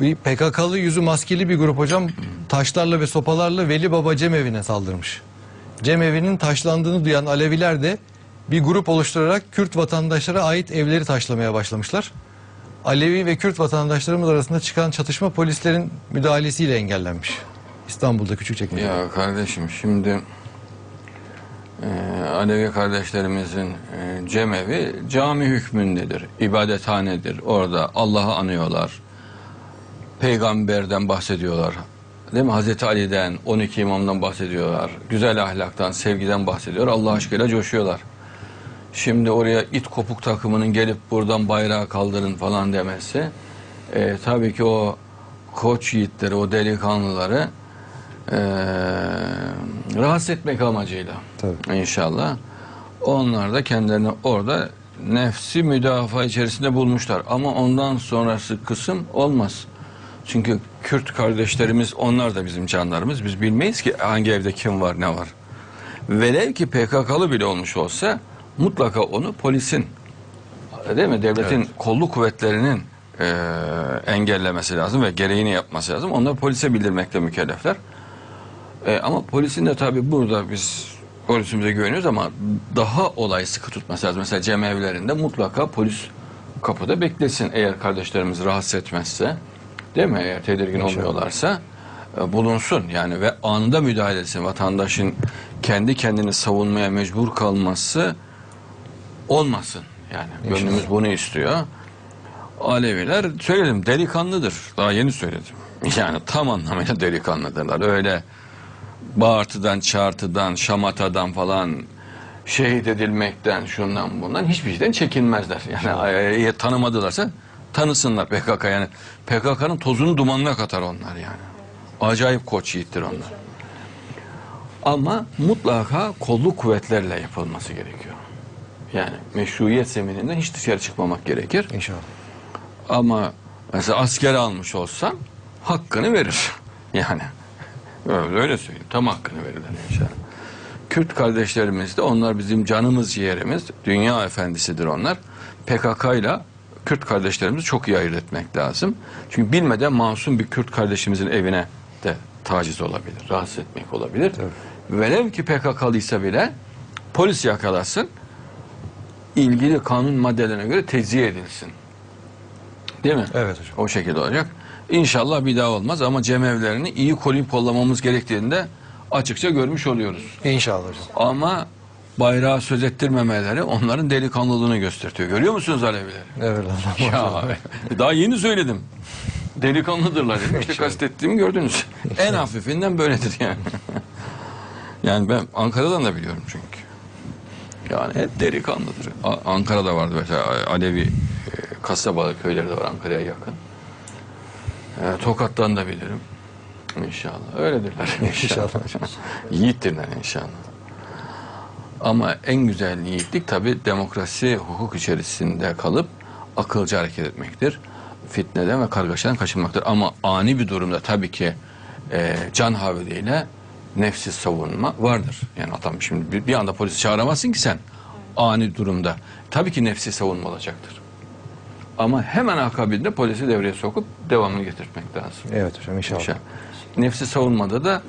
Bir PKK'lı yüzü maskeli bir grup hocam taşlarla ve sopalarla Veli Baba Cemevi'ne saldırmış. Cemevi'nin taşlandığını duyan Aleviler de bir grup oluşturarak Kürt vatandaşlara ait evleri taşlamaya başlamışlar. Alevi ve Kürt vatandaşlarımız arasında çıkan çatışma polislerin müdahalesiyle engellenmiş. İstanbul'da Küçükçekmece. Ya kardeşim şimdi e, Alevi kardeşlerimizin e, cemevi cami hükmündedir, ibadethanedir. Orada Allah'ı anıyorlar. Peygamberden bahsediyorlar. Değil mi? Hazreti Ali'den, 12 imamdan bahsediyorlar. Güzel ahlaktan, sevgiden bahsediyor. Allah aşkıyla coşuyorlar. Şimdi oraya it kopuk takımının gelip buradan bayrağı kaldırın falan demesi e, tabii ki o koç yiğitleri, o delikanlıları e, rahatsız etmek amacıyla Tabii. inşallah. Onlar da kendilerini orada nefsi müdafaa içerisinde bulmuşlar. Ama ondan sonrası kısım olmaz. Çünkü Kürt kardeşlerimiz onlar da bizim canlarımız. Biz bilmeyiz ki hangi evde kim var ne var. Velev ki PKK'lı bile olmuş olsa mutlaka onu polisin değil mi devletin kolluk kuvvetlerinin e, engellemesi lazım ve gereğini yapması lazım. Onları polise bildirmekle mükellefler. E, ama polisin de tabii burada biz polisimize güveniyoruz ama daha olay sıkı tutması lazım. Mesela cemevlerinde mutlaka polis kapıda beklesin eğer kardeşlerimiz rahatsız etmezse. Değil mi? Eğer tedirgin olmuyorlarsa e, bulunsun yani ve anında müdahale etsin. Vatandaşın kendi kendini savunmaya mecbur kalması olmasın. Yani gönlümüz bunu istiyor. Aleviler söyledim delikanlıdır. Daha yeni söyledim. Yani tam anlamıyla delikanlıdırlar. Öyle bağırtıdan, çağırtıdan, şamatadan falan şehit edilmekten, şundan bundan hiçbir şeyden çekinmezler. Yani e, tanımadılarsa tanısınlar PKK yani. PKK'nın tozunu dumanına katar onlar yani. Acayip koç yiğittir onlar. Ama mutlaka kolluk kuvvetlerle yapılması gerekiyor. Yani meşruiyet zemininden hiç dışarı çıkmamak gerekir. İnşallah. Ama mesela asker almış olsam hakkını verir. Yani öyle, öyle söyleyeyim. Tam hakkını verirler inşallah. Kürt kardeşlerimiz de onlar bizim canımız ciğerimiz. Dünya efendisidir onlar. PKK ile Kürt kardeşlerimizi çok iyi ayırt etmek lazım. Çünkü bilmeden masum bir Kürt kardeşimizin evine de taciz olabilir, rahatsız etmek olabilir. Velev ki PKK'lıysa bile polis yakalasın, ilgili kanun maddelerine göre tezyiye edilsin. Değil mi? Evet hocam. O şekilde olacak. İnşallah bir daha olmaz ama cemevlerini iyi koruyup kollamamız gerektiğini de açıkça görmüş oluyoruz. İnşallah hocam. Ama bayrağı söz ettirmemeleri onların delikanlılığını gösteriyor. Görüyor musunuz Alevileri? Evet. Ya daha yeni söyledim. Delikanlıdırlar. İşte kastettiğimi gördünüz. En hafifinden böyledir yani. yani ben Ankara'dan da biliyorum çünkü. Yani hep delikanlıdır. A- Ankara'da vardı mesela Alevi e, kasabalı köyleri de var Ankara'ya yakın. E, Tokat'tan da bilirim. İnşallah. Öyledirler inşallah. İnşallah. Yiğittirler inşallah. Ama en güzel yiğitlik tabi demokrasi, hukuk içerisinde kalıp akılcı hareket etmektir. Fitneden ve kargaşadan kaçınmaktır. Ama ani bir durumda tabii ki e, can havliyle nefsi savunma vardır. Yani adam şimdi bir, bir anda polisi çağıramazsın ki sen ani durumda. Tabii ki nefsi savunma olacaktır. Ama hemen akabinde polisi devreye sokup devamını getirmek lazım. Evet hocam inşallah. İnşallah. Nefsi savunmada da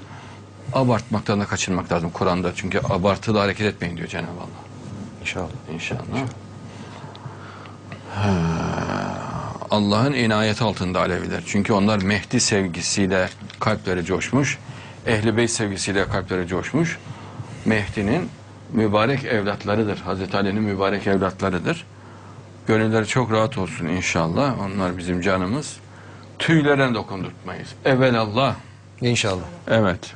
abartmaktan da kaçınmak lazım Kur'an'da. Çünkü abartılı hareket etmeyin diyor Cenab-ı Allah. İnşallah. İnşallah. Allah'ın inayeti altında Aleviler. Çünkü onlar Mehdi sevgisiyle kalpleri coşmuş. Ehli Beyt sevgisiyle kalpleri coşmuş. Mehdi'nin mübarek evlatlarıdır. Hazreti Ali'nin mübarek evlatlarıdır. Gönülleri çok rahat olsun inşallah. Onlar bizim canımız. Tüylerine dokundurtmayız. Evelallah. İnşallah. Evet.